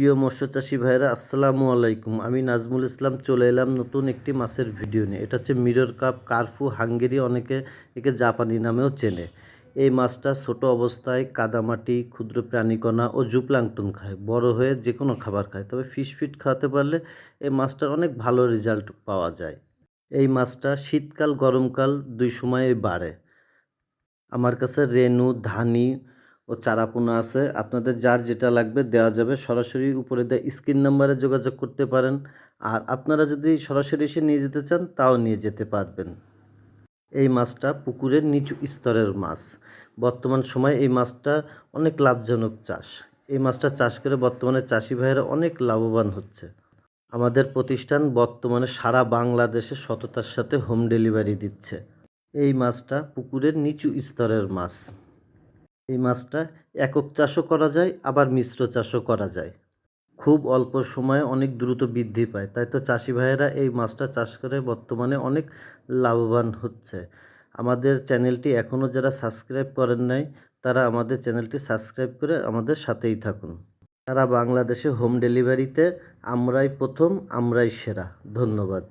প্রিয় মৎস্য চাষি ভাইরা আসসালামু আলাইকুম। আমি নাজমুল ইসলাম, চলে এলাম নতুন একটি মাছের ভিডিও নিয়ে। এটা হচ্ছে মিরর কাপ, কার্ফু, হাঙ্গেরি, অনেকে একে জাপানি নামেও চেনে। এই মাছটা ছোট অবস্থায় কাদামাটি, ক্ষুদ্র প্রাণীকণা ও জুপ্লাংটন খায়। বড় হয়ে যে কোনো খাবার খায়, তবে ফিশ ফিট খাওয়াতে পারলে এই মাছটার অনেক ভালো রেজাল্ট পাওয়া যায়। এই মাছটা শীতকাল, গরমকাল দুই সময়ে বাড়ে। আমার কাছে রেনু, ধানি ও চারাপোনা আছে। আপনাদের যার যেটা লাগবে দেওয়া যাবে। সরাসরি উপরে দেওয়া স্ক্রিন নাম্বারে যোগাযোগ করতে পারেন। আর আপনারা যদি সরাসরি এসে নিয়ে যেতে চান, তাও নিয়ে যেতে পারবেন। এই মাছটা পুকুরের নিচু স্তরের মাছ। বর্তমান সময়ে এই মাছটা অনেক লাভজনক চাষ। এই মাছটা চাষ করে বর্তমানে চাষি ভাইয়েরা অনেক লাভবান হচ্ছে। আমাদের প্রতিষ্ঠান বর্তমানে সারা বাংলাদেশে সততার সাথে হোম ডেলিভারি দিচ্ছে। এই মাছটা পুকুরের নিচু স্তরের মাছ। এই মাছটা একক চাষও করা যায়, আবার মিশ্র চাষও করা যায়। খুব অল্প সময়ে অনেক দ্রুত বৃদ্ধি পায়। তাই তো চাষি ভাইয়েরা এই মাছটা চাষ করে বর্তমানে অনেক লাভবান হচ্ছে। আমাদের চ্যানেলটি এখনও যারা সাবস্ক্রাইব করেন নাই, তারা আমাদের চ্যানেলটি সাবস্ক্রাইব করে আমাদের সাথেই থাকুন। তারা বাংলাদেশে হোম ডেলিভারিতে আমরাই প্রথম, আমরাই সেরা। ধন্যবাদ।